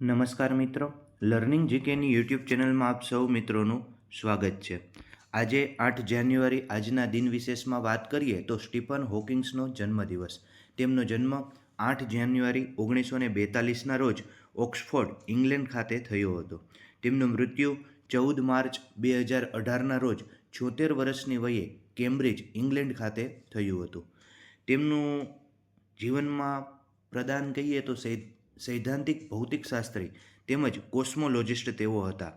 નમસ્કાર મિત્રો. Learning જીકેની YouTube ચેનલમાં આપ સૌ મિત્રોનું સ્વાગત છે. આજે આઠ જાન્યુઆરી આજના દિન વિશેષમાં વાત કરીએ તો સ્ટીફન હોકિંગ્સનો જન્મદિવસ. તેમનો જન્મ આઠ જાન્યુઆરી ઓગણીસો ને બેતાલીસના રોજ ઓક્સફોર્ડ, ઇંગ્લેન્ડ ખાતે થયો હતો. તેમનું મૃત્યુ ચૌદ માર્ચ બે હજાર અઢારના રોજ છોતેર વર્ષની વયે કેમ્બ્રિજ, ઇંગ્લેન્ડ ખાતે થયું હતું. તેમનું જીવનમાં પ્રદાન કહીએ તો સૈદ્ધાંતિક ભૌતિકશાસ્ત્રી તેમજ કોસ્મોલોજિસ્ટ તેઓ હતા.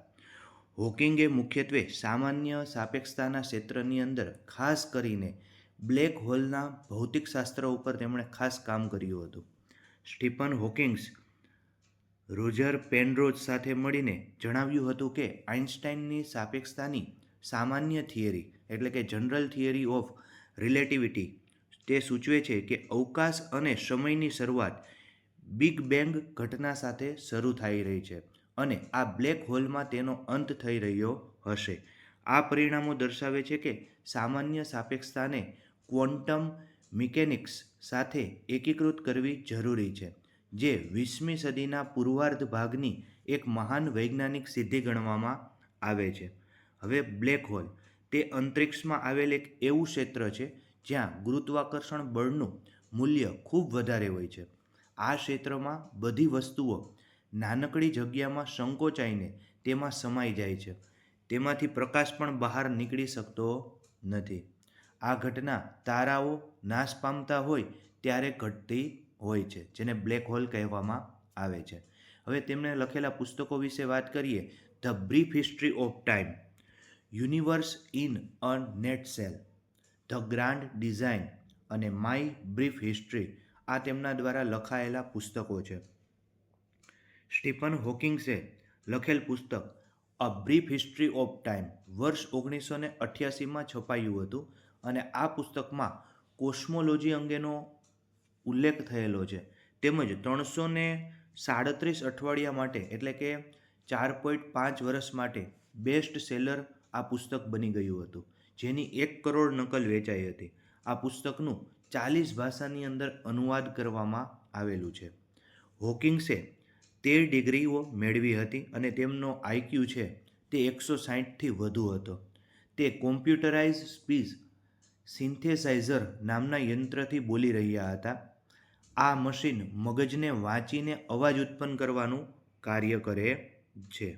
હોકિંગે મુખ્યત્વે સામાન્ય સાપેક્ષતાના ક્ષેત્રની અંદર ખાસ કરીને બ્લેક હોલના ભૌતિકશાસ્ત્ર ઉપર તેમણે ખાસ કામ કર્યું હતું. સ્ટીફન હોકિંગ્સ રોજર પેનરોઝ સાથે મળીને જણાવ્યું હતું કે આઇન્સ્ટાઇનની સાપેક્ષતાની સામાન્ય થિયરી એટલે કે જનરલ થિયરી ઓફ રિલેટિવિટી તે સૂચવે છે કે અવકાશ અને સમયની શરૂઆત બિગ બેંગ ઘટના સાથે શરૂ થઈ રહી છે અને આ બ્લેક હોલમાં તેનો અંત થઈ રહ્યો હશે. આ પરિણામો દર્શાવે છે કે સામાન્ય સાપેક્ષતાને ક્વોન્ટમ મિકેનિક્સ સાથે એકીકૃત કરવી જરૂરી છે, જે વીસમી સદીના પૂર્વાર્ધ ભાગની એક મહાન વૈજ્ઞાનિક સિદ્ધિ ગણવામાં આવે છે. હવે બ્લેક હોલ, તે અંતરિક્ષમાં આવેલ એક એવું ક્ષેત્ર છે જ્યાં ગુરુત્વાકર્ષણ બળનું મૂલ્ય ખૂબ વધારે હોય છે. આ ક્ષેત્રમાં બધી વસ્તુઓ નાનકડી જગ્યામાં સંકોચાઈને તેમાં સમાઈ જાય છે. તેમાંથી પ્રકાશ પણ બહાર નીકળી શકતો નથી. આ ઘટના તારાઓ નાશ પામતા હોય ત્યારે ઘટતી હોય છે, જેને બ્લેક હોલ કહેવામાં આવે છે. હવે તેમણે લખેલા પુસ્તકો વિશે વાત કરીએ. The brief history of time. Universe in a nutshell the grand design. અને માય બ્રીફ હિસ્ટ્રી. આ તેમના દ્વારા લખાયેલા પુસ્તકો છે. સ્ટીફન હોકિંગ્સે લખેલ પુસ્તક, a brief history of time વર્ષ ઓગણીસો ને અઠ્યાસીમાં છપાયું હતું અને આ પુસ્તકમાં કોસ્મોલોજી અંગેનો ઉલ્લેખ થયેલો છે. તેમજ ત્રણસો ને સાડત્રીસ અઠવાડિયા માટે, એટલે કે ચાર પોઈન્ટ પાંચ વર્ષ માટે, બેસ્ટ સેલર આ પુસ્તક બની ગયું હતું, જેની એક કરોડ નકલ વેચાઈ હતી. આ પુસ્તકનું ચાલીસ ભાષાની અંદર અનુવાદ કરવામાં આવેલું છે. હોકિંગ્સે તેર ડિગ્રીઓ મેળવી હતી અને તેમનો આઈક્યુ છે તે એકસો સાહીઠથી વધુ હતો. તે કોમ્પ્યુટરાઇઝ સ્પીચ સિન્થેસાઇઝર નામના યંત્રથી બોલી રહ્યા હતા. આ મશીન મગજને વાંચીને અવાજ ઉત્પન્ન કરવાનું કાર્ય કરે છે.